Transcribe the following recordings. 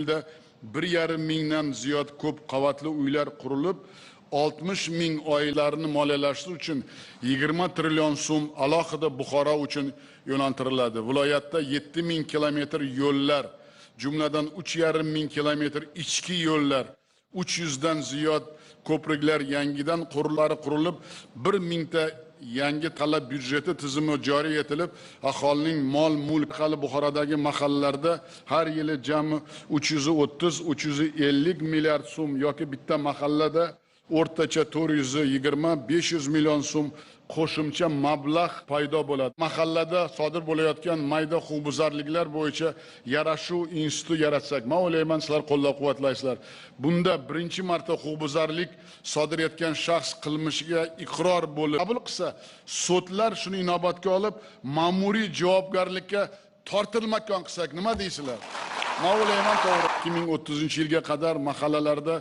yilda bir yarim mingdan ziyod ko'p qavatli uylar qurilib oltmish ming oilalarni moliyalashtirish uchun yigirma trillion so'm alohida buxoro uchun yo'naltiriladi. Viloyatda yetti ming kilometr yo'llar jumladan uch yarim ming kilometr ichki yo'llar uch yuzdan ziyod ko'priklar yangidan qurilari qurilib bir mingta yangi talab byudjeti tizimi joriy etilib aholining mol mulk hali buxorodagi mahallalarda har yili jami uch yuz o'ttiz uch yuz ellik milliard so'm yoki bitta mahallada o'rtacha to'rt yuz yigirma besh yuz million so'm qo'shimcha mablag' paydo bo'ladi. Mahallada sodir bo'layotgan mayda huquqbuzarliklar bo'yicha yarashuv instituti yaratsak man o'ylayman sizlar qo'llab quvvatlaysizlar. Bunda birinchi marta huquqbuzarlik sodir etgan shaxs qilmishiga iqror bo'lib qabul qilsa sudlar shuni inobatga olib ma'muriy javobgarlikka tortilmakon qilsak nima deysizlar man o'ylayman to'g'ri. Ikki ming o'ttizinchi yilga qadar mahallalarda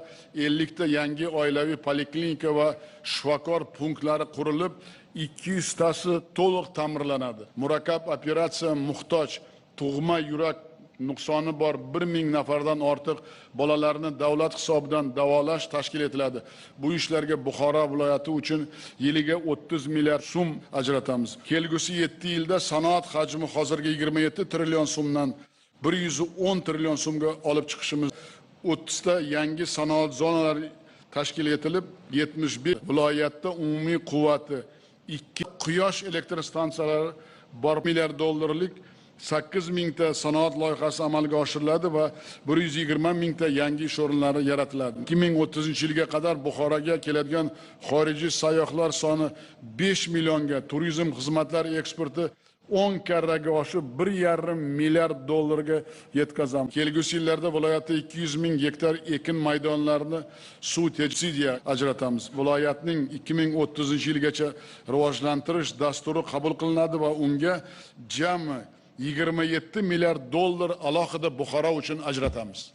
ellikta yangi oilaviy poliklinika va shifokor punktlari qurilib ikki yuztasi to'liq ta'mirlanadi. Murakkab operatsiya muhtoj. Tug'ma yurak nuqsoni bor bir ming nafardan ortiq bolalarni davlat hisobidan davolash tashkil etiladi. Bu ishlarga buxoro viloyati uchun yiliga o'ttiz milliard so'm ajratamiz. Kelgusi yetti yilda sanoat hajmi hozirgi yigirma yetti trillion so'mdan bir yuz o'n trillion so'mga olib chiqishimiz. O'ttizta yangi sanoat zonalari tashkil etilib yetmish bir viloyatda umumiy quvvati ikki quyosh elektr stansiyalari bor. Milliard dollarlik sakkiz mingta sanoat loyihasi amalga oshiriladi va bir yuz yigirma mingta yangi ish o'rinlari yaratiladi. ikki ming o'ttizinchi yilga qadar buxoroga keladigan xorijiy sayyohlar soni besh millionga turizm xizmatlari eksporti o'n karraga oshib bir yarim milliard dollarga yetkazamiz. Kelgusi yillarda viloyatda ikki yuz ming gektar ekin maydonlarini suv subsidiya ajratamiz. Viloyatning ikki ming o'ttizinchi yilgacha rivojlantirish dasturi qabul qilinadi va unga jami yigirma yetti milliard dollar alohida buxoro uchun ajratamiz.